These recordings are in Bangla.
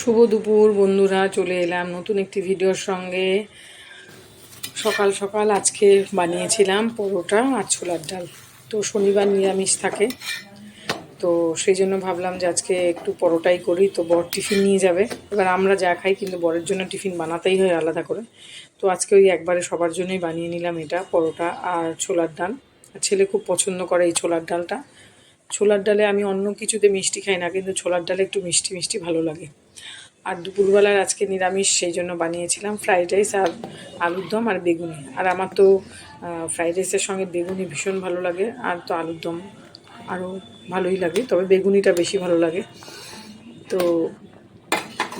শুভ দুপুর, বন্ধুরা। চলে এলাম নতুন একটি ভিডিওর সঙ্গে। সকাল সকাল আজকে বানিয়েছিলাম পরোটা আর ছোলার ডাল। তো শনিবার নিরামিষ থাকে। তো সেই জন্য ভাবলাম যে আজকে একটু পরোটাই করি। তো বর টিফিন নিয়ে যাবে। এবার আমরা যা খাই কিন্তু বরের জন্য টিফিন বানাতেই হয় আলাদা করে। তো আজকে ওই একবারে সবার জন্যই বানিয়ে নিলাম এটা, পরোটা আর ছোলার ডাল। আর ছেলে খুব পছন্দ করে এই ছোলার ডালটা। ছোলার ডালে আমি অন্য কিছুতে মিষ্টি খাই না, কিন্তু ছোলার ডালে একটু মিষ্টি মিষ্টি ভালো লাগে। আর দুপুরবেলার আজকে নিরামিষ, সেই জন্য বানিয়েছিলাম ফ্রাইড রাইস আর আলুর দম আর বেগুনি। আর আমার তো ফ্রাইড রাইসের সঙ্গে বেগুনি ভীষণ ভালো লাগে, আর তো আলুর দম আরও ভালোই লাগে, তবে বেগুনিটা বেশি ভালো লাগে। তো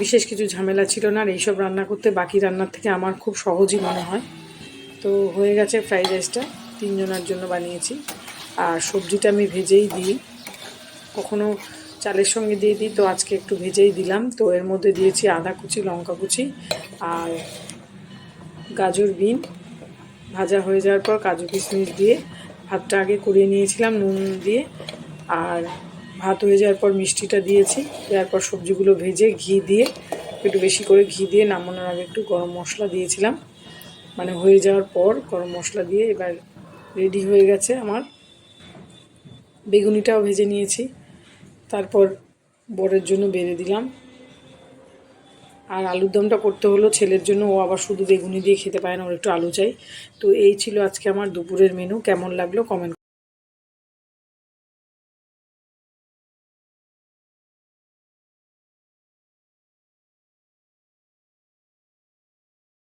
বিশেষ কিছু ঝামেলা ছিল না, আর এইসব রান্না করতে বাকি রান্নার থেকে আমার খুব সহজই মনে হয়। তো হয়ে গেছে ফ্রাইড রাইসটা, তিনজনের জন্য বানিয়েছি। আর সবজিটা আমি ভেজেই দিই। কখনো চালের সঙ্গে দিয়ে দিই, তো আজকে একটু ভেজেই দিলাম। তো এর মধ্যে দিয়েছি আদা কুচি, লঙ্কা কুচি আর গাজর বিন। ভাজা হয়ে যাওয়ার পর কাজু কিশমিশ দিয়ে ভাতটা আগে করিয়ে নিয়েছিলাম নুন দিয়ে। আর ভাত হয়ে যাওয়ার পর মিষ্টিটা দিয়েছি। দেওয়ার পর সবজিগুলো ভেজে ঘি দিয়ে, একটু বেশি করে ঘি দিয়ে নামানোর আগে একটু গরম মশলা দিয়েছিলাম। মানে হয়ে যাওয়ার পর গরম মশলা দিয়ে এবার রেডি হয়ে গেছে আমার বেগুনিটাও ভেজে নিয়েছি। তারপর বরের জন্য বেড়ে দিলাম। আর আলুর দমটা করতে হলো ছেলের জন্য। ও আবার শুধু বেগুনি দিয়ে খেতে পায় না, ওর একটু আলু চাই। তো এই ছিল আজকে আমার দুপুরের মেনু কেমন লাগল? কমেন্ট